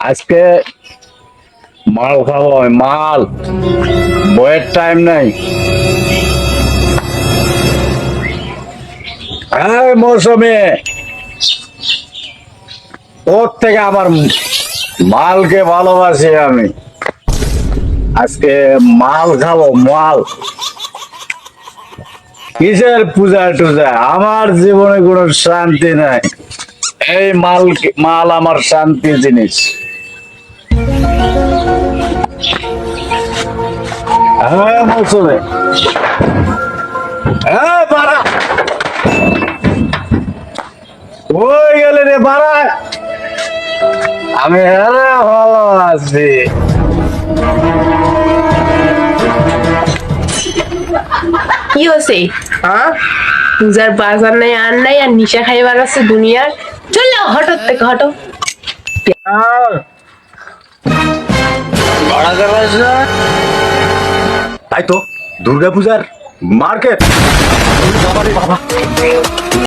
আজকে মাল খাব মাল। বইয়ের টাইম নাই। এই মৌসুমে, ওর থেকে আমার মালকে ভালোবাসি আমি। আজকে মাল খাব, মাল। কিসের পূজা টুজা? আমার জীবনে কোনো শান্তি নাই। এই মাল মাল আমার শান্তি জিনিস। হ্যাঁ মৌসুমে হ্যাঁ বাড়া। ওই গেলে রে আমি ভালো আছি। কি হচ্ছে হ্যাঁ? পূজার বাজার নাই আর নাই আর নিশা খাইবার আছে দুনিয়ার। চলো হঠাৎ থেকে হটো। তাই তো দুর্গাপূজার মার্কেট। বাবা।